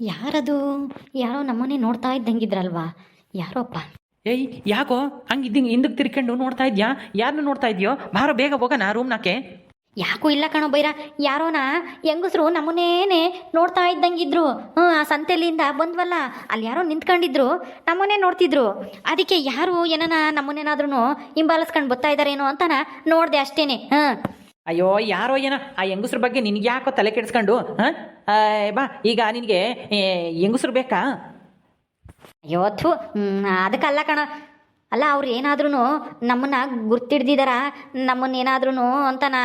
ಯಾರದು? ಯಾರೋ ನಮ್ಮನೆ ನೋಡ್ತಾ ಇದ್ದಂಗಿದ್ರಲ್ವಾ? ಯಾರೋಪ್ಪ? ಏಯ್ ಯಾಕೋ? ಹಂಗಿದ್ದಿಂಗೆ ಹಿಂದಕ್ಕೆ ತಿರ್ಕೊಂಡು ನೋಡ್ತಾ ಇದ್ಯಾ? ಯಾರನ್ನ ನೋಡ್ತಾ ಇದೆಯೋ? ಬಾರೋ ಬೇಗ ಹೋಗೋಣ ರೂಮ್ನಾಕೆ ಯಾಕೂ ಇಲ್ಲ ಕಣೋ ಬೈರ. ಯಾರೋನ? ಹೆಂಗಸ್ರು ನಮ್ಮನೇನೆ ನೋಡ್ತಾ ಇದ್ದಂಗಿದ್ರು. ಹ್ಞೂ ಆ ಸಂತೆಲಿಂದ ಬಂದ್ವಲ್ಲ ಅಲ್ಲಿ ಯಾರೋ ನಿಂತ್ಕೊಂಡಿದ್ರು. ನಮ್ಮನ್ನೇ ನೋಡ್ತಿದ್ರು. ಅದಕ್ಕೆ ಯಾರು ಏನನ ನಮ್ಮನ್ನೇನಾದ್ರೂ ಹಿಂಬಾಲಿಸ್ಕೊಂಡು ಬರ್ತಾ ಇದ್ದಾರೇನೋ ಅಂತನ ನೋಡಿದೆ ಅಷ್ಟೇನೆ. ಹಾಂ ಅಯ್ಯೋ ಯಾರೋ ಏನೋ ಆ ಹೆಂಗಸ್ರ ಬಗ್ಗೆ ನಿನಗೆ ಯಾಕೋ ತಲೆ ಕೆಡಿಸ್ಕೊಂಡು ಹಾಂ? ಬಾ ಈಗ ನಿನಗೆ ಹೆಂಗಸ್ರು ಬೇಕಾ? ಅಯ್ಯೋ ಥು ಅದಕ್ಕಲ್ಲ ಕಣ. ಅಲ್ಲ ಅವ್ರು ಏನಾದ್ರೂ ನಮ್ಮನ್ನ ಗುರ್ತಿಡ್ದಿದಾರ? ನಮ್ಮನ್ನ ಏನಾದ್ರೂ ಅಂತನ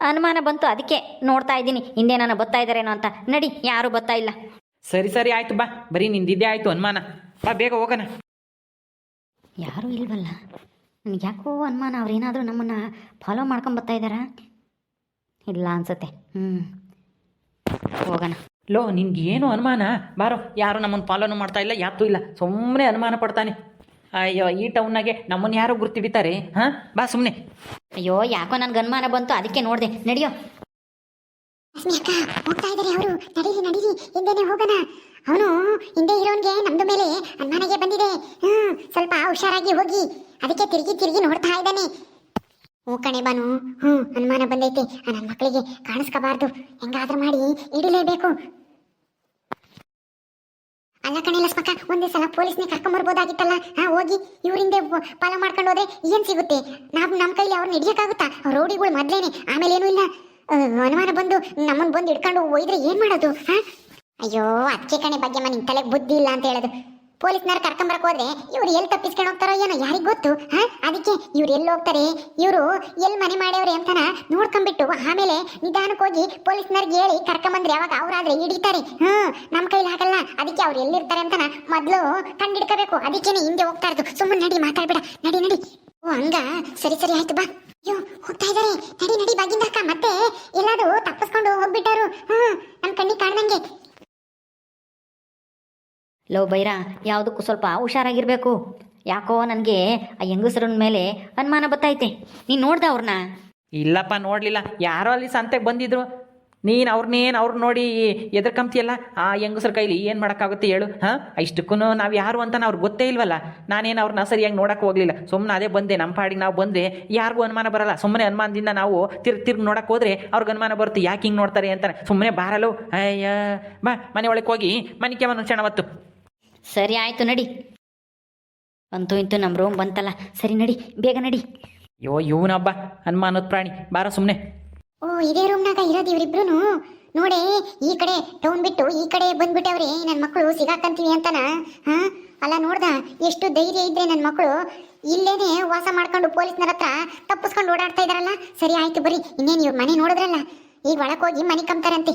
ಅನುಮಾನ ಬಂತು ಅದಕ್ಕೆ ನೋಡ್ತಾ ಇದ್ದೀನಿ. ಹಿಂದೆ ನಾನು ಬರ್ತಾ ಇದ್ದಾರೇನೋ ಅಂತ. ನಡಿ ಯಾರು ಬತ್ತಾ ಇಲ್ಲ. ಸರಿ ಸರಿ ಆಯ್ತು ಬಾ. ಬರೀ ನಿಂದಿದ್ದೆ ಆಯ್ತು ಅನುಮಾನ. ಬಾ ಬೇಗ ಹೋಗೋಣ. ಯಾರೂ ಇಲ್ವಲ್ಲ? ನನಗೆ ಯಾಕೋ ಅನುಮಾನ? ಅವ್ರೇನಾದರೂ ನಮ್ಮನ್ನ ಫಾಲೋ ಮಾಡ್ಕೊಂಡು ಬರ್ತಾ ಇದ್ದಾರಾ ಇಲ್ಲ ಅನ್ಸತ್ತೆ. ಹ್ಞೂ ಹೋಗೋಣ. ಲೋ ನಿನ್ಗೆ ಏನು ಅನುಮಾನ? ಬಾರೋ ಯಾರು ನಮ್ಮನ್ನು ಫಾಲೋನು ಮಾಡ್ತಾ ಇಲ್ಲ ಯಾತೂ ಇಲ್ಲ. ಸುಮ್ಮನೆ ಅನುಮಾನ ಪಡ್ತಾನೆ. ಅಯ್ಯೋ ಈ ಟೌನ್ನಾಗೆ ನಮ್ಮನ್ನು ಯಾರು ಗುರ್ತಿ ಬಿತ್ತಾರೆ ಹಾಂ? ಬಾ ಸುಮ್ಮನೆ ಅಯ್ಯೋ ಯಾಕೋ ನನ್ಗೆ ಅನುಮಾನ ಬಂತು ಅದಕ್ಕೆ ನೋಡಿದೆ. ನಡಿಯೋ. ಅಕ್ಕ ಹೋಗ್ತಾ ಇದ್ದಾರೆ ಅವರು. ನಡೀರಿ ನಡೀರಿ. ಹಿಂದೆನೆ ಹೋಗೋಣ. ಅವನು ಹಿಂದೆ ಇರೋನ್ಗೆ ನಮ್ದು ಮೇಲೆ ಅನುಮಾನಗೆ ಬಂದಿದೆ. ಹ್ಮ್ ಸ್ವಲ್ಪ ಹುಷಾರಾಗಿ ಹೋಗಿ. ಅದಕ್ಕೆ ತಿರುಗಿ ತಿರುಗಿ ನೋಡ್ತಾ ಇದ್ದಾನೆ. ಹ್ಞೂ ಕಣೆ ಬಾನು ಹ್ಞೂ ಅನುಮಾನ ಬಂದೈತೆ. ನನ್ನ ಮಕ್ಕಳಿಗೆ ಕಾಣಿಸ್ಕೋಬಾರ್ದು. ಹೆಂಗಾದ್ರೂ ಮಾಡಿ ಹಿಡಿಲೇಬೇಕು. ಅಲ್ಲ ಕಣೆ ಲಕ್ಷ್ಮಕ್ಕ ಒಂದೇ ಸಲ ಪೊಲೀಸ್ನೇ ಕರ್ಕೊಂಬರ್ಬೋದಾಗಿತ್ತಲ್ಲ? ಹಾ, ಹೋಗಿ ಇವರಿಂದೆ ಪಾಲ ಮಾಡ್ಕೊಂಡು ಹೋದ್ರೆ ಏನ್ ಸಿಗುತ್ತೆ? ನಾವ್ ನಮ್ಮ ಕೈಲಿ ಅವ್ರನ್ನ ಹಿಡಿಯೋಕ್ಕಾಗುತ್ತಾ? ರೌಡಿಗಳು ಮೊದಲೇನೆ, ಆಮೇಲೆ ಏನೂ ಇಲ್ಲ. ಅನುಮಾನ ಬಂದು ನಮ್ಮನ್ನ ಬಂದು ಹಿಡ್ಕೊಂಡು ಒಯ್ದ್ರೆ ಏನ್ ಮಾಡೋದು, ಹಾ? ಅಯ್ಯೋ ಅದಕ್ಕೆ ಕಣೆ ಬಗ್ಗೆ ನಿನ್ ತಲೆಗೆ ಬುದ್ಧಿ ಇಲ್ಲ ಅಂತ ಹೇಳೋದು. ಪೊಲೀಸ್ನವ್ರು ಕರ್ಕೊಂಬರಕ್ ಹೋದ್ರೆ ಇವ್ರು ಎಲ್ಲಿ ತಪ್ಪಿಸ್ಕೊಂಡು ಹೋಗ್ತಾರೋ ಏನೋ ಯಾರಿಗೆ ಗೊತ್ತು, ಹಾ? ಅದಕ್ಕೆ ಇವ್ರು ಎಲ್ಲಿ ಹೋಗ್ತಾರೆ? ಇವರು ಎಲ್ಲಿ ಮನೆ ಮಾಡ್ಯವ್ರೆ ಅಂತನ ನೋಡ್ಕೊಂಬಿಟ್ಟು ಆಮೇಲೆ ನಿಧಾನಕ್ಕೆ ಹೋಗಿ ಪೊಲೀಸ್ನವ್ರಿಗೆ ಹೇಳಿ ಕರ್ಕೊಂಬಂದ್ರೆ ಯಾವಾಗ ಅವರಾದ್ರೆ ಹಿಡಿತಾರೆ. ಹ್ಞೂ ನಮ್ಮ ಕೈಲಿ ಆಗಲ್ಲ, ಅದಕ್ಕೆ ಅವ್ರು ಎಲ್ಲಿರ್ತಾರೆ ಅಂತನ ಮೊದಲು ಕಂಡಿಡ್ಕೋಬೇಕು. ಅದಕ್ಕೇನೆ ಹಿಂದೆ ಹೋಗ್ತಾ ಇರೋದು. ಸುಮ್ಮನೆ ನಡಿ, ಮಾತಾಡ್ಬೇಡ. ನಡಿ ನಡಿ. ಓ, ಹಂಗ? ಸರಿ ಸರಿ, ಆಯ್ತು, ಬಾ. ಅಯ್ಯೋ, ಹೋಗ್ತಾ ಇದಾರೆ. ನಡಿ ನಡಿ ಬಾಗಿಂದ ಅಕ್ಕ ಮತ್ತೆ ಎಲ್ಲಾದ್ರೂ ತಪ್ಪಿಸ್ಕೊಂಡು ಹೋಗ್ಬಿಟ್ಟಾರು. ಹ್ಞೂ ನಮ್ಮ ಕಣ್ಣಿಗೆ ಕಾಣ್ದಂಗೆ. ಲೋ ಬೈರಾ, ಯಾವುದಕ್ಕೂ ಸ್ವಲ್ಪ ಹುಷಾರಾಗಿರ್ಬೇಕು. ಯಾಕೋ ನನಗೆ ಆ ಹೆಂಗಸರನ ಮೇಲೆ ಅನುಮಾನ ಬತ್ತೈತೆ ನೀನು ನೋಡ್ದ ಅವ್ರನ್ನ ಇಲ್ಲಪ್ಪ, ನೋಡಲಿಲ್ಲ. ಯಾರೋ ಅಲ್ಲಿ ಸಂತೆಗೆ ಬಂದಿದ್ರು. ನೀನು ಅವ್ರನ್ನೇನು ಅವ್ರು ನೋಡಿ ಎದುರ್ಕಂತೀಯಲ್ಲ ಆ ಹೆಂಗಸ್ರ ಕೈಲಿ ಏನು ಮಾಡೋಕ್ಕಾಗುತ್ತೆ ಹೇಳು, ಹಾಂ? ಇಷ್ಟಕ್ಕೂ ನಾವು ಯಾರು ಅಂತ ಅವ್ರಿಗೆ ಗೊತ್ತೇ ಇಲ್ವಲ್ಲ? ನಾನೇನು ಅವ್ರನ್ನ ಸರಿಯಾಗಿ ನೋಡೋಕೆ ಹೋಗಲಿಲ್ಲ. ಸುಮ್ಮನೆ ಅದೇ ಬಂದೆ ನಮ್ಮ ಪಾಡಿಗೆ ನಾವು ಬಂದೆ. ಯಾರಿಗೂ ಅನುಮಾನ ಬರಲ್ಲ. ಸುಮ್ಮನೆ ಅನುಮಾನದಿಂದ ನಾವು ತಿರ್ ತಿರ್ಗಿ ನೋಡೋಕೆ ಹೋದ್ರೆ ಅವ್ರಿಗೆ ಅನುಮಾನ ಬರುತ್ತೆ. ಯಾಕೆ ಹಿಂಗೆ ನೋಡ್ತಾರೆ ಅಂತಾರೆ ಸುಮ್ಮನೆ ಬಾರಲು? ಅಯ್ಯ. ಬಾ, ಮನೆ ಒಳಗೆ ಹೋಗಿ, ಮನೆ ಒಂದು ಕ್ಷಣವತ್ತು ಸರಿ ಆಯಿತು ನಡಿ. ಅಂತು ಇಂತೂ ನಮ್ಮ ರೂಮ್ ಬಂತಲ್ಲ. ಸರಿ ನಡಿ. ಬೇಗ ನಡಿ. ಅಯ್ಯೋ ಇವನಬ್ಬ ಅನುಮಾನದ ಪ್ರಾಣಿ. ಬಾರ ಸುಮ್ಮನೆ ಓ ಇದೇ ರೂಮ್ನಾಗ ಇರೋದು ಇವ್ರಿಬ್ರು ನೋಡಿ ಈ ಕಡೆ ಟೌನ್ ಬಿಟ್ಟು ಈ ಕಡೆ ಬಂದ್ಬಿಟ್ಟವ್ರಿ ನನ್ನ ಮಕ್ಕಳು ಸಿಗಾಕಂತೀನಿ ಅಂತನ? ಹಾ? ಅಲ್ಲ ನೋಡ್ದ ಎಷ್ಟು ಧೈರ್ಯ ಇದ್ರೆ ನನ್ನ ಮಕ್ಕಳು ಇಲ್ಲೇನೆ ವಾಸ ಮಾಡ್ಕೊಂಡು ಪೊಲೀಸ್ನರ ಹತ್ರ ತಪ್ಪಿಸ್ಕೊಂಡು ಓಡಾಡ್ತಾ ಇದಾರಲ್ಲ? ಸರಿ ಆಯ್ತು ಬರೀ. ಇನ್ನೇನು ಇವ್ರ ಮನೆ ನೋಡಿದ್ರಲ್ಲ? ಈಗ ಒಳಕೋಗಿ ಹೋಗಿ ಮನೆ ಕಂಬ್ತಾರಂತೆ.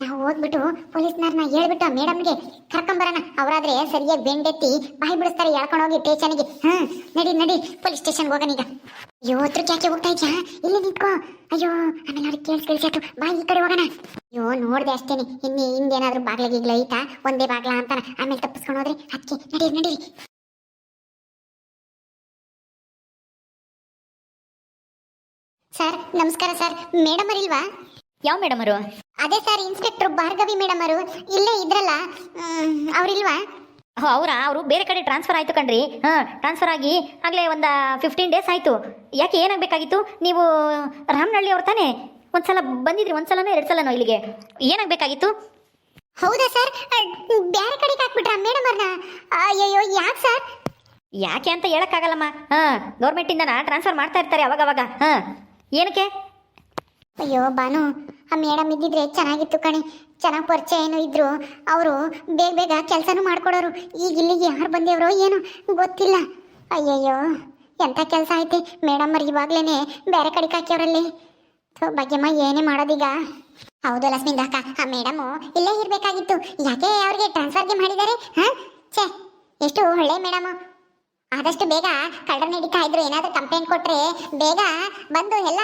ನಾವು ಹೋಗ್ಬಿಟ್ಟು ಪೊಲೀಸ್ನವ್ರನ್ನ ಹೇಳ್ಬಿಟ್ಟು ಮೇಡಮ್ಗೆ ಕರ್ಕೊಂಬರೋಣ. ಅವರಾದ್ರೆ ಸರಿಯಾಗಿ ಬೆಂಡೆತ್ತಿ ಬಾಯಿ ಬಿಡಿಸ್ತಾರೆ ಎಳ್ಕೊಂಡು ಹೋಗಿ ಸ್ಟೇಷನ್ಗೆ. ಹಾ ನಡಿ ನಡಿ, ಪೊಲೀಸ್ ಸ್ಟೇಷನ್ಗೆ ಹೋಗೋಣ ಈಗ. ಅಯ್ಯೋ ಹತ್ರಕ್ಕೆ ಯಾಕೆ ಹೋಗ್ತಾ ಇದ್ಯಾ? ಇಲ್ಲಿ ನಿಂತ್ಕೋ. ಅಯ್ಯೋ, ಆಮೇಲೆ ಅವ್ರಿಗೆ ಕೇಳಿಸ್ ಕೇಳಿಸಾತು ಬಾ, ಈ ಕಡೆ ಹೋಗೋಣ. ಅಯ್ಯೋ, ನೋಡ್ದೆ ಅಷ್ಟೇನೆ. ಇನ್ನು ಹಿಂದೇನಾದರೂ ಬಾಗ್ಲ, ಗೀಗ್ಲ ಐತಾ? ಒಂದೇ ಬಾಗ್ಲ ಅಂತಾನ. ಆಮೇಲೆ ತಪ್ಪಿಸ್ಕೊಂಡು ಹೋದ್ರೆ ಅದಕ್ಕೆ ನಡಿ ನಡಿ. ಸರ್, ನಮಸ್ಕಾರ ಸರ್. ಮೇಡಮ್ ಅರಿಲ್ವಾ ಯಾವ ಮೇಡಮರು ಅದೇ ಸರ್ ಇನ್ಸ್ಪೆಕ್ಟರ್ ಭಾರ್ಗವಿ ಮೇಡಮ್ ಅವರು. ಇಲ್ಲೇ ಇದ್ರಲ್ಲ ಅವ್ರಿಲ್ವಾ? ಅವರಾ? ಅವರು ಬೇರೆ ಕಡೆ ಟ್ರಾನ್ಸ್ಫರ್ ಆಯಿತು ಕಣ್ರಿ. ಹಾಂ ಟ್ರಾನ್ಸ್ಫರ್ ಆಗಿ ಆಗಲೇ ಒಂದು ಫಿಫ್ಟೀನ್ ಡೇಸ್ ಆಯಿತು. ಯಾಕೆ ಏನಾಗಬೇಕಾಗಿತ್ತು? ನೀವು ರಾಮನಹಳ್ಳಿ ಅವ್ರು ತಾನೇ? ಒಂದು ಸಲ ಬಂದಿದ್ರಿ ಒಂದು ಸಲನೋ ಎರಡು ಸಲನೋ ಇಲ್ಲಿಗೆ? ಏನಾಗಬೇಕಾಗಿತ್ತು? ಹೌದಾ ಸರ್ ಬೇರೆ ಕಡೆಗೆ ಹಾಕ್ಬಿಟ್ರಾ ಮೇಡಮ್ ಅವ್ರನ್ನ ಅಯ್ಯೋ ಯಾಕೆ ಸರ್ ಯಾಕೆ ಅಂತ ಹೇಳೋಕ್ಕಾಗಲ್ಲಮ್ಮ. ಹಾಂ ಗೌರ್ಮೆಂಟಿಂದನ ಟ್ರಾನ್ಸ್ಫರ್ ಮಾಡ್ತಾ ಇರ್ತಾರೆ ಅವಾಗ ಹಾಂ ಏನಕ್ಕೆ? ಅಯ್ಯೋ ಬಾನು. ಆ ಮೇಡಮ್ ಇದ್ದಿದ್ರೆ ಚೆನ್ನಾಗಿತ್ತು ಕಣೆ. ಚೆನ್ನಾಗಿ ಪರಿಚಯ ಏನು ಇದ್ರು. ಅವರು ಬೇಗ ಬೇಗ ಕೆಲಸನೂ ಮಾಡ್ಕೊಡೋರು. ಈಗ ಇಲ್ಲಿಗೆ ಯಾರು ಬಂದೇವ್ರೋ ಏನು ಗೊತ್ತಿಲ್ಲ. ಅಯ್ಯಯ್ಯೋ ಎಂಥ ಕೆಲಸ ಐತಿ? ಮೇಡಮ್ ಅವ್ರಿಗೆ ಇವಾಗ್ಲೇ ಬೇರೆ ಕಡೆ ಹಾಕ್ಯವ್ರಲ್ಲಿ ಸೊ ಭಾಗ್ಯಮ್ಮ, ಏನೇ ಮಾಡೋದೀಗ? ಹೌದು ಲಕ್ಷ್ಮಿ ಅಕ್ಕ. ಆ ಮೇಡಮು ಇಲ್ಲೇ ಇರಬೇಕಾಗಿತ್ತು. ಯಾಕೆ ಅವ್ರಿಗೆ ಟ್ರಾನ್ಸ್ಫರ್ಗೆ ಮಾಡಿದ್ದಾರೆ? ಹಾಂ? ಛೇ, ಎಷ್ಟು ಒಳ್ಳೆ ಮೇಡಮು. ಆದಷ್ಟು ಬೇಗ ಕಳ್ಳರನ್ನ ಹಿಡಿತಾ ಇದ್ರು, ಏನಾದ್ರೂ ಕಂಪ್ಲೇಂಟ್ ಕೊಟ್ರೆ ಬೇಗ ಬಂದು ಎಲ್ಲ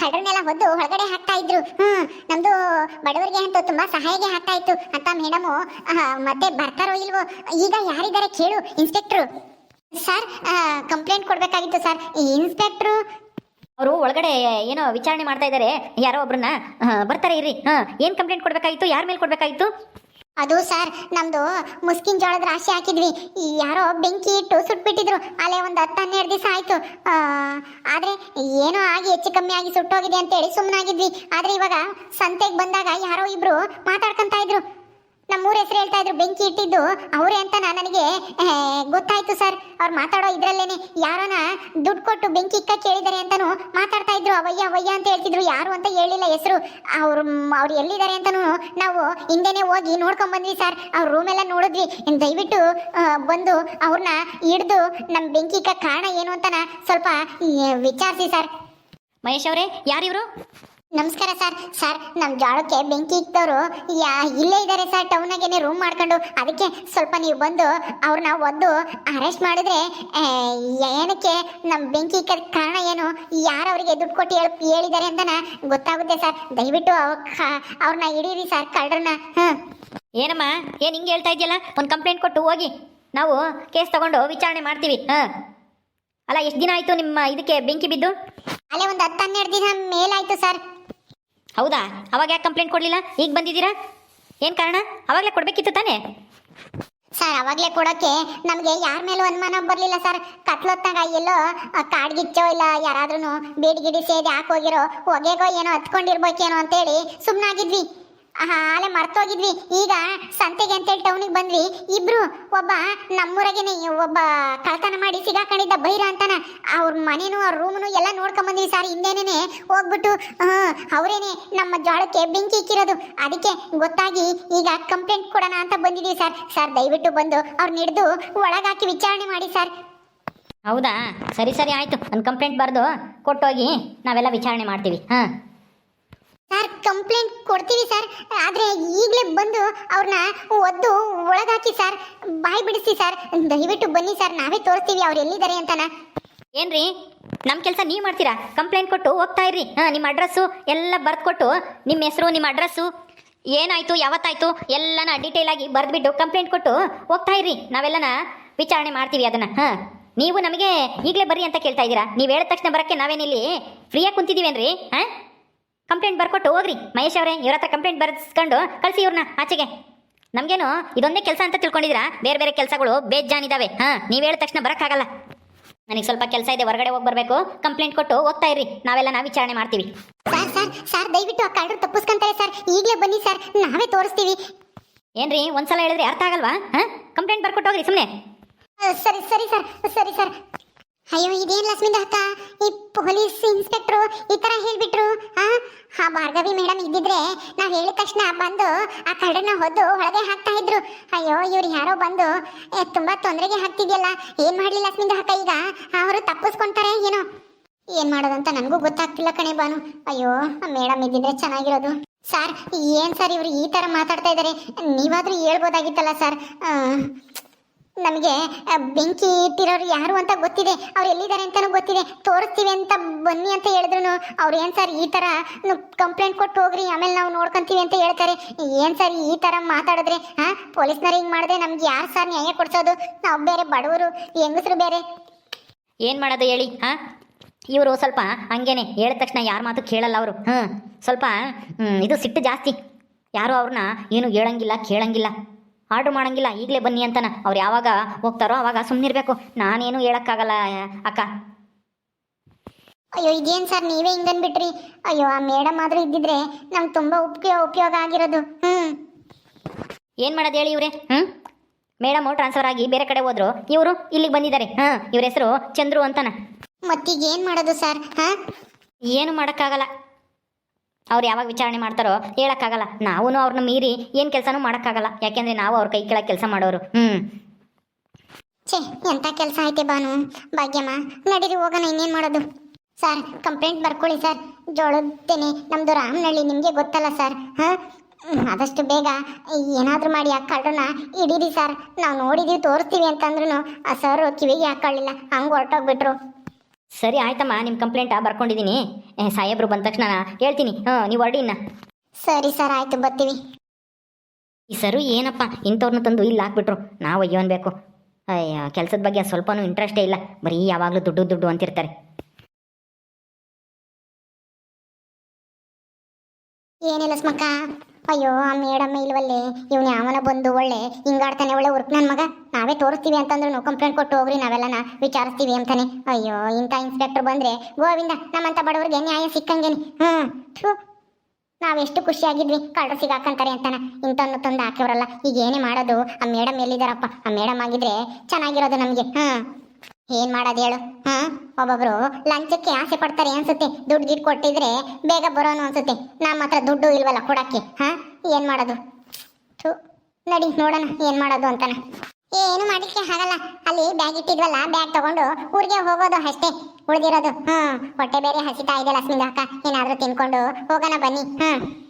ಕಳ್ಳರನ್ನೆಲ್ಲ ಹೊದ್ದು ಒಳಗಡೆ ಹಾಕ್ತಾ ಇದ್ರು. ಹ್ಮ್, ನಮ್ದು ಬಡವರಿಗೆ ಅಂತ ತುಂಬಾ ಸಹಾಯಗೆ ಹಾಕ್ತಾ ಇತ್ತು. ಅಂತ ಮೇಡಮು ಮತ್ತೆ ಬರ್ತಾರೋ ಇಲ್ವೋ, ಈಗ ಯಾರಿದ್ದಾರೆ ಕೇಳು ಇನ್ಸ್ಪೆಕ್ಟ್ರು ಸರ್ ಕಂಪ್ಲೇಂಟ್ ಕೊಡ್ಬೇಕಾಗಿತ್ತು ಸರ್ ಇನ್ಸ್ಪೆಕ್ಟ್ರು ಅವರು ಒಳಗಡೆ ಏನೋ ವಿಚಾರಣೆ ಮಾಡ್ತಾ ಇದ್ದಾರೆ. ಯಾರೋ ಒಬ್ರನ್ನ ಬರ್ತಾರೆ ಇರಿ. ಹಾಂ, ಏನು ಕಂಪ್ಲೇಂಟ್ ಕೊಡಬೇಕಾಗಿತ್ತು? ಯಾರ ಮೇಲೆ ಕೊಡಬೇಕಾಗಿತ್ತು? ಅದು ಸರ್ ನಮ್ದು ಮುಸ್ಕಿನ್ ಜೋಳದ ರಾಶಿ ಹಾಕಿದ್ವಿ. ಈ ಯಾರೋ ಬೆಂಕಿ ಇಟ್ಟು ಸುಟ್ಬಿಟ್ಟಿದ್ರು. ಅಲ್ಲೇ ಒಂದು ಹತ್ತು ಹನ್ನೆರಡು ದಿವಸ ಆಯ್ತು. ಆದ್ರೆ ಏನೋ ಆಗಿ ಹೆಚ್ಚು ಕಮ್ಮಿ ಆಗಿ ಸುಟ್ಟೋಗಿದೆ ಅಂತೇಳಿ ಸುಮ್ಮನಾಗಿದ್ವಿ ಆದ್ರೆ ಇವಾಗ ಸಂತೆಗೆ ಬಂದಾಗ ಯಾರೋ ಇಬ್ರು ಮಾತಾಡ್ಕೊಂತ ಇದ್ರು. ನಮ್ಮೂರ ಹೆಸರು ಹೇಳ್ತಾ ಇದ್ರು, ಬೆಂಕಿ ಇಟ್ಟಿದ್ದು ಅವರೇ ಅಂತ ನನಗೆ ಗೊತ್ತಾಯ್ತು ಸರ್. ಅವ್ರು ಮಾತಾಡೋ ಇದ್ರಲ್ಲೇನೆ ಯಾರನ ದುಡ್ಡು ಕೊಟ್ಟು ಬೆಂಕಿ ಇಕ್ಕ ಕೇಳಿದ್ದಾರೆ ಅಂತಾನು ಮಾತಾಡ್ತಾ ಇದ್ರು, ಅವಯ್ಯ ಅವಯ್ಯ ಅಂತ ಹೇಳ್ತಿದ್ರು. ಯಾರು ಅಂತ ಹೇಳಿಲ್ಲ ಹೆಸರು. ಅವ್ರು ಅವ್ರು ಎಲ್ಲಿದ್ದಾರೆ ಅಂತಾನು ನಾವು ಹಿಂದೆನೆ ಹೋಗಿ ನೋಡ್ಕೊಂಡ್ ಬಂದ್ವಿ ಸರ್. ಅವ್ರ ರೂಮ್ ಎಲ್ಲ ನೋಡಿದ್ವಿ. ದಯವಿಟ್ಟು ಬಂದು ಅವ್ರನ್ನ ಹಿಡ್ದು ನಮ್ಮ ಬೆಂಕಿ ಇಕ್ಕ ಕಾರಣ ಏನು ಅಂತನ ಸ್ವಲ್ಪ ವಿಚಾರಿಸಿ ಸರ್. ಮಹೇಶ್ ಅವರೇ, ಯಾರಿವರು? ನಮಸ್ಕಾರ ಸರ್. ಸರ್ ನಮ್ಮ ಜಾಳಕ್ಕೆ ಬೆಂಕಿ ಇಕ್ತವ್ರು ಯಾ ಇಲ್ಲೇ ಇದ್ದಾರೆ ಸರ್ ಟೌನಾಗೇನೆ ರೂಮ್ ಮಾಡ್ಕೊಂಡು. ಅದಕ್ಕೆ ಸ್ವಲ್ಪ ನೀವು ಬಂದು ಅವ್ರನ್ನ ಒದ್ದು ಅರೆಸ್ಟ್ ಮಾಡಿದ್ರೆ ಏನಕ್ಕೆ ನಮ್ಮ ಬೆಂಕಿ ಇಕ್ಕದ ಕಾರಣ ಏನು? ಯಾರು ಅವರಿಗೆ ದುಡ್ಡು ಕೊಟ್ಟು ಹೇಳ್ ಹೇಳಿದ್ದಾರೆ ಅಂತನ ಗೊತ್ತಾಗುತ್ತೆ ಸರ್. ದಯವಿಟ್ಟು ಅವ್ರನ್ನ ಹಿಡೀರಿ ಸರ್ ಕಳ್ಳರನ್ನ. ಹಾಂ ಏನಮ್ಮ? ಏನು ಹಿಂಗೆ ಹೇಳ್ತಾ ಇದೆಯಲ್ಲ? ಒಂದು ಕಂಪ್ಲೇಂಟ್ ಕೊಟ್ಟು ಹೋಗಿ. ನಾವು ಕೇಸ್ ತಗೊಂಡು ವಿಚಾರಣೆ ಮಾಡ್ತೀವಿ. ಹಾಂ. ಅಲ್ಲ ಎಷ್ಟು ದಿನ ಆಯಿತು ನಿಮ್ಮ ಇದಕ್ಕೆ ಬೆಂಕಿ ಬಿದ್ದು? ಅಲ್ಲೇ ಒಂದು ಹತ್ತು ಹನ್ನೆರಡು ದಿನ ಮೇಲಾಯಿತು ಸರ್. ಹೌದಾ? ಅವಾಗ ಯಾಕೆ ಕಂಪ್ಲೇಂಟ್ ಕೊಡಲಿಲ್ಲ? ಈಗ ಬಂದಿದ್ದೀರಾ? ಏನು ಕಾರಣ? ಅವಾಗಲೇ ಕೊಡಬೇಕಿತ್ತು ತಾನೇ? ಸರ್, ಅವಾಗಲೇ ಕೊಡೋಕ್ಕೆ ನಮಗೆ ಯಾರ ಮೇಲೂ ಅನುಮಾನ ಬರಲಿಲ್ಲ ಸರ್. ಕತ್ಲೊತ್ತಾಗ ಎಲ್ಲೋ ಕಾಡ್ಗಿಚ್ಚೋ ಇಲ್ಲ ಯಾರಾದ್ರೂ ಬೇಡಿ ಗಿಡಿ ಸೇದಿ ಹಾಕೋಗಿರೋ ಹೊಗೆಗೋ ಏನೋ ಹತ್ಕೊಂಡಿರ್ಬೇಕೇನೋ ಅಂತೇಳಿ ಸುಮ್ಮನಾಗಿದ್ವಿ ಅಲ್ಲೇ ಮರ್ತೋಗಿದ್ವಿ. ಈಗ ಸಂತೆಗೆ ಅಂತೇಳಿ ಟೌನಿಗೆ ಬಂದ್ವಿ. ಇಬ್ರು, ಒಬ್ಬ ನಮ್ಮೂರಾಗೇನೆ, ಒಬ್ಬ ಕಳ್ತನ ಮಾಡಿ ಸಿಗಾಕೊಂಡಿದ್ದ ಬೈರ ಅಂತಾನ. ಅವ್ರ ಮನೇನು, ಅವ್ರ ರೂಮ್ನು ಎಲ್ಲ ನೋಡ್ಕೊಂಡ್ ಬಂದ್ವಿ ಸರ್. ಹಿಂದೆನೇನೆ ಹೋಗ್ಬಿಟ್ಟು ಅವರೇನೆ ನಮ್ಮ ಜೋಳಕ್ಕೆ ಬೆಂಕಿ ಇಕ್ಕಿರೋದು. ಅದಕ್ಕೆ ಗೊತ್ತಾಗಿ ಈಗ ಕಂಪ್ಲೇಂಟ್ ಕೊಡೋಣ ಅಂತ ಬಂದಿದ್ದೀವಿ ಸರ್. ಸರ್, ದಯವಿಟ್ಟು ಬಂದು ಅವ್ರನ್ನ ಹಿಡಿದು ಒಳಗಾಕಿ ವಿಚಾರಣೆ ಮಾಡಿ ಸರ್. ಹೌದಾ? ಸರಿ ಸರಿ, ಆಯಿತು. ಒಂದು ಕಂಪ್ಲೇಂಟ್ ಬರೆದು ಕೊಟ್ಟೋಗಿ ನಾವೆಲ್ಲ ವಿಚಾರಣೆ ಮಾಡ್ತೀವಿ. ಹಾಂ ಸರ್ ಕಂಪ್ಲೇಂಟ್ ಕೊಡ್ತೀವಿ ಸರ್. ಆದರೆ ಈಗಲೇ ಬಂದು ಅವ್ರನ್ನ ಒದ್ದು ಒಳಗಾಕಿ ಸರ್. ಬಾಯಿ ಬಿಡಿಸಿ ಸರ್. ದಯವಿಟ್ಟು ಬನ್ನಿ ಸರ್. ನಾವೇ ತೋರಿಸ್ತೀವಿ ಅವ್ರು ಎಲ್ಲಿದ್ದಾರೆ ಅಂತನ. ಏನ್ರಿ? ನಮ್ಮ ಕೆಲಸ ನೀವು ಮಾಡ್ತೀರಾ? ಕಂಪ್ಲೇಂಟ್ ಕೊಟ್ಟು ಹೋಗ್ತಾ ಇರ್ರಿ. ಹಾಂ, ನಿಮ್ಮ ಅಡ್ರೆಸ್ಸು ಎಲ್ಲ ಬರ್ದು ಕೊಟ್ಟು ನಿಮ್ಮ ಹೆಸರು, ನಿಮ್ಮ ಅಡ್ರೆಸ್ಸು ಏನಾಯಿತು, ಯಾವತ್ತಾಯಿತು ಎಲ್ಲನ ಡೀಟೇಲ್ ಆಗಿ ಬರೆದ್ಬಿಟ್ಟು ಕಂಪ್ಲೇಂಟ್ ಕೊಟ್ಟು ಹೋಗ್ತಾ ಇರ್ರಿ. ನಾವೆಲ್ಲನ ವಿಚಾರಣೆ ಮಾಡ್ತೀವಿ ಅದನ್ನು. ಹಾಂ, ನೀವು ನಮಗೆ ಈಗಲೇ ಬರ್ರಿ ಅಂತ ಕೇಳ್ತಾ ಇದ್ದೀರಾ? ನೀವು ಹೇಳಿದ ತಕ್ಷಣ ಬರೋಕ್ಕೆ ನಾವೇನಿಲ್ಲಿ ಫ್ರೀಯಾಗಿ ಕುಂತಿದ್ದೀವೇನ್ರಿ? ಹಾಂ? ಕಂಪ್ಲೇಂಟ್ ಬರ್ಕೊಟ್ಟು ಹೋಗ್ರಿ. ಮಹೇಶ್ ಅವರೇ ಇವ್ರ ಹತ್ರ ಕಂಪ್ಲೇಂಟ್ ಬರ್ಸ್ಕೊಂಡು ಕಳಿಸಿ ಇವ್ರನ್ನ ಆಚೆಗೆ. ನಮಗೇನು ಇದೊಂದೇ ಕೆಲಸ ಅಂತ ತಿಳ್ಕೊಂಡಿದ್ರಾ ಬೇರೆ ಬೇರೆ ಕೆಲಸಗಳು ಬೇಜಾನಿದಾವೆ. ಹಾಂ ನೀವು ಹೇಳಿದ ತಕ್ಷಣ ಬರೋಕ್ಕಾಗಲ್ಲ. ನನಗೆ ಸ್ವಲ್ಪ ಕೆಲಸ ಇದೆ ಹೊರಗಡೆ ಹೋಗಿ ಬರಬೇಕು. ಕಂಪ್ಲೇಂಟ್ ಕೊಟ್ಟು ಹೋಗ್ತಾ ಇರ್ರಿ. ನಾವೆಲ್ಲ ನಾವು ವಿಚಾರಣೆ ಮಾಡ್ತೀವಿ. ಸರ್ ಸರ್ ಸರ್ ದಯವಿಟ್ಟು ಆ ಕಳ್ಳರು ತಪ್ಪಿಸ್ಕೊಂತಾರೆ ಸರ್. ಈಗಲೇ ಬನ್ನಿ ಸರ್. ನಾವೇ ತೋರಿಸ್ತೀವಿ. ಏನ್ರಿ ಒಂದ್ಸಲ ಹೇಳಿದ್ರೆ ಅರ್ಥ ಆಗಲ್ವಾ? ಹಾಂ ಕಂಪ್ಲೇಂಟ್ ಬರ್ಕೊಟ್ಟು ಹೋಗ್ರಿ ಸುಮ್ಮನೆ ಸರಿ ಸರಿ ಸರ್ ಸರಿ ಸರ್. ಅಯ್ಯೋ ಇದೇನ್ ಲಕ್ಷ್ಮಿ ಅಕ್ಕ? ಈ ಪೊಲೀಸ್ ಇನ್ಸ್ಪೆಕ್ಟ್ರು ಈ ತರ ಹೇಳ್ಬಿಟ್ರು. ಆ ಭಾರ್ಗವಿ ಮೇಡಮ್ ಇದ್ದಿದ್ರೆ ನಾವು ಹೇಳಿದ ತಕ್ಷಣ ಬಂದು ಆ ಕರಡನ್ನ ಹೊದ್ದು ಒಳಗೆ ಹಾಕ್ತಾ ಇದ್ರು. ಅಯ್ಯೋ, ಇವ್ರು ಯಾರೋ ಬಂದು ತುಂಬಾ ತೊಂದರೆಗೆ ಹಾಕ್ತಿದ್ಯಲ್ಲ, ಏನ್ ಮಾಡ್ಲಿಲ್ಲ ಅಸ್ಮಿಂದ ಅಕ್ಕ ಈಗ? ಅವರು ತಪ್ಪಿಸ್ಕೊಂತಾರೆ ಏನೋ? ಏನ್ ಮಾಡೋದಂತ ನನಗೂ ಗೊತ್ತಾಗ್ತಿಲ್ಲ ಕಣೆ ಬಾನು ಅಯ್ಯೋ ಮೇಡಮ್ ಇದ್ದಿದ್ರೆ ಚೆನ್ನಾಗಿರೋದು. ಸರ್, ಏನ್ ಸರ್ ಇವ್ರು ಈ ತರ ಮಾತಾಡ್ತಾ ಇದ್ದಾರೆ ನೀವಾದ್ರೂ ಹೇಳ್ಬೋದಾಗಿತ್ತಲ್ಲ ಸರ್. ನಮಗೆ ಬೆಂಕಿ ಇಟ್ಟಿರೋರು ಯಾರು ಅಂತ ಗೊತ್ತಿದೆ. ಅವ್ರು ಎಲ್ಲಿದ್ದಾರೆ ಅಂತಲೂ ಗೊತ್ತಿದೆ. ತೋರಿಸ್ತೀವಿ ಅಂತ ಬನ್ನಿ ಅಂತ ಹೇಳಿದ್ರು ಅವ್ರು ಏನು ಸರ್ ಈ ಥರ ಕಂಪ್ಲೇಂಟ್ ಕೊಟ್ಟು ಹೋಗ್ರಿ, ಆಮೇಲೆ ನಾವು ನೋಡ್ಕೊಂತೀವಿ ಅಂತ ಹೇಳ್ತಾರೆ. ಏನು ಸರ್ ಈ ಥರ ಮಾತಾಡಿದ್ರೆ ಹಾಂ ಪೊಲೀಸ್ನವ್ರು ಹಿಂಗೆ ಮಾಡಿದೆ, ನಮ್ಗೆ ಯಾರು ಸರ್ ನ್ಯಾಯ ಕೊಡಿಸೋದು? ನಾವು ಬೇರೆ ಬಡವರು, ಹೆಂಗಸರು ಬೇರೆ. ಏನು ಮಾಡೋದು ಹೇಳಿ ಹಾಂ ಇವರು ಸ್ವಲ್ಪ ಹಂಗೇನೆ, ಹೇಳಿದ ತಕ್ಷಣ ಯಾರ ಮಾತು ಕೇಳಲ್ಲ ಅವರು. ಹ್ಞೂ ಸ್ವಲ್ಪ ಇದು ಸಿಟ್ಟು ಜಾಸ್ತಿ. ಯಾರು ಅವ್ರನ್ನ ಏನು ಹೇಳಂಗಿಲ್ಲ, ಕೇಳಂಗಿಲ್ಲ. ಆರ್ಡ್ರ್ ಮಾಡಂಗಿಲ್ಲ ಈಗಲೇ ಬನ್ನಿ ಅಂತನ. ಅವ್ರು ಯಾವಾಗ ಹೋಗ್ತಾರೋ ಅವಾಗ ಸುಮ್ಮನಿರ್ಬೇಕು ನಾನೇನು ಹೇಳೋಕ್ಕಾಗಲ್ಲ ಅಕ್ಕ. ಅಯ್ಯೋ ಇದೇನು ಸರ್ ನೀವೇ ಹಿಂಗನ್ಬಿಟ್ರಿ ಅಯ್ಯೋ ಆ ಮೇಡಮ್ ಆದರೂ ಇದ್ದಿದ್ರೆ ನಮ್ಗೆ ತುಂಬ ಉಪಯೋಗ ಉಪಯೋಗ ಆಗಿರೋದು. ಹ್ಞೂ ಏನು ಮಾಡೋದು ಹೇಳಿ ಇವರೇ? ಹ್ಞೂ ಮೇಡಮ್ ಟ್ರಾನ್ಸ್ಫರ್ ಆಗಿ ಬೇರೆ ಕಡೆ ಹೋದ್ರು. ಇವರು ಇಲ್ಲಿಗೆ ಬಂದಿದ್ದಾರೆ. ಹಾಂ ಇವ್ರ ಹೆಸರು ಚಂದ್ರು ಅಂತಾನೆ. ಮತ್ತೀಗ ಏನು ಮಾಡೋದು ಸರ್ ಹಾಂ? ಏನು ಮಾಡೋಕ್ಕಾಗಲ್ಲ. ಅವ್ರು ಯಾವಾಗ ವಿಚಾರಣೆ ಮಾಡ್ತಾರೋ ಹೇಳೋಕ್ಕಾಗಲ್ಲ. ನಾವೂ ಅವ್ರನ್ನ ಮೀರಿ ಏನು ಕೆಲಸನೂ ಮಾಡೋಕ್ಕಾಗಲ್ಲ. ಯಾಕೆಂದರೆ ನಾವು ಅವ್ರ ಕೈ ಕೆಳಗೆ ಕೆಲಸ ಮಾಡೋರು. ಹ್ಞೂ ಛೇ ಎಂಥ ಕೆಲಸ ಐತೆ ಬಾನು ಭಾಗ್ಯಮ್ಮ, ನಡೀರಿ, ಹೋಗೋಣ, ಇನ್ನೇನು ಮಾಡೋದು? ಸರ್ ಕಂಪ್ಲೇಂಟ್ ಬರ್ಕೊಳ್ಳಿ ಸರ್. ಜೋಳದ್ದೇನೆ ನಮ್ಮದು ರಾಮನಳ್ಳಿ, ನಿಮಗೆ ಗೊತ್ತಲ್ಲ ಸರ್. ಹಾಂ? ಆದಷ್ಟು ಬೇಗ ಏನಾದರೂ ಮಾಡಿ ಆ ಕಳ್ಳನ ಹಿಡೀರಿ ಸರ್. ನಾವು ನೋಡಿದೀವಿ, ತೋರಿಸ್ತೀವಿ ಅಂತಂದ್ರೂ ಆ ಸರ್ ಕಿವಿಗೆ ಹಾಕೊಳ್ಳಿಲ್ಲ ಹಂಗೆ ಹೊರಟೋಗ್ಬಿಟ್ರು. ಸರಿ ಆಯ್ತಮ್ಮ ನಿಮ್ಮ ಕಂಪ್ಲೇಂಟ್ ಬರ್ಕೊಂಡಿದ್ದೀನಿ ಸಾಹೇಬ್ರು ಬಂದ ತಕ್ಷಣ ಹೇಳ್ತೀನಿ. ಹಾಂ ನೀವು ಹೊರಡಿ ಇನ್ನ. ಸರಿ ಸರ್ ಆಯಿತು ಬರ್ತೀವಿ. ಈ ಸರು ಏನಪ್ಪ ಇಂಥವ್ರನ್ನ ತಂದು ಇಲ್ಲಿ ಹಾಕ್ಬಿಟ್ರು. ನಾವು ಅಯ್ಯೋ ಅನ್ಬೇಕು. ಅಯ್ಯ ಕೆಲಸದ ಬಗ್ಗೆ ಸ್ವಲ್ಪನೂ ಇಂಟ್ರೆಸ್ಟೇ ಇಲ್ಲ. ಬರೀ ಯಾವಾಗಲೂ ದುಡ್ಡು ದುಡ್ಡು ಅಂತಿರ್ತಾರೆ. ಏನಿಲ್ಲ ಸ್ಮಕ್ಕ. ಅಯ್ಯೋ, ಆ ಮೇಡಮ್ ಇಲ್ವಲ್ಲೇ? ಇವ್ನು ಯಾವನ ಬಂದು ಒಳ್ಳೆ ಹಿಂಗಾಡ್ತಾನೆ, ಒಳ್ಳೆ ಉರ್ಕ್ ನನ್ನ ಮಗ. ನಾವೇ ತೋರಿಸ್ತೀವಿ ಅಂತಂದ್ರು ಕಂಪ್ಲೇಂಟ್ ಕೊಟ್ಟು ಹೋಗ್ರಿ, ನಾವೆಲ್ಲನ ವಿಚಾರಿಸ್ತೀವಿ ಅಂತಾನೆ. ಅಯ್ಯೋ, ಇಂಥ ಇನ್ಸ್ಪೆಕ್ಟರ್ ಬಂದ್ರೆ ಗೋವಿಂದ, ನಮ್ಮಂತ ಬಡವ್ರಿಗೆ ನ್ಯಾಯ ಸಿಕ್ಕಂಗೇನೆ. ಹ್ಮ್, ಥೂ. ನಾವೆಷ್ಟು ಖುಷಿಯಾಗಿದ್ವಿ, ಕಳ್ಳರು ಸಿಗಾಕಂತಾರೆ ಅಂತಾನ. ಇಂಥನ್ನು ತಂದು ಹಾಕಿವ್ರಲ್ಲ ಈಗ ಏನೇ ಮಾಡೋದು? ಆ ಮೇಡಮ್ ಎಲ್ಲಿದಾರಪ್ಪ? ಆ ಮೇಡಮ್ ಆಗಿದ್ರೆ ಚೆನ್ನಾಗಿರೋದು ನಮಗೆ. ಹ್ಮ್. ಏನ್ ಮಾಡೋದು ಹೇಳು, ಹಾ? ಒಬ್ಬೊಬ್ರು ಲಂಚಕ್ಕೆ ಆಸೆ ಪಡ್ತಾರೆ ಅನ್ಸುತ್ತೆ, ದುಡ್ಡು ಗಿಡ್ ಕೊಟ್ಟಿದ್ರೆ ಬೇಗ ಬರೋನು ಅನ್ಸುತ್ತೆ. ನಮ್ಮ ಹತ್ರ ದುಡ್ಡು ಇಲ್ವಲ್ಲ ಕೊಡಕ್ಕೆ, ಹಾ? ಏನ್ ಮಾಡೋದು? ನಡಿ, ನೋಡೋಣ ಏನ್ ಮಾಡೋದು ಅಂತಾನೆ. ಏನು ಮಾಡಿಕ್ಕೆ ಆಗಲ್ಲ. ಅಲ್ಲಿ ಬ್ಯಾಗ್ ಇಟ್ಟಿದ್ವಲ್ಲ, ಬ್ಯಾಗ್ ತಗೊಂಡು ಊರಿಗೆ ಹೋಗೋದು ಅಷ್ಟೇ. ಉಳಿದಿರೋದು, ಹ್ಮ್. ಹೊಟ್ಟೆ ಬೇರೆ ಹಸಿತಾ ಇದೆ ಲಕ್ಷ್ಮೀ ಅಕ್ಕ. ಏನಾದ್ರೂ ತಿನ್ಕೊಂಡು ಹೋಗೋಣ ಬನ್ನಿ, ಹ್ಮ್.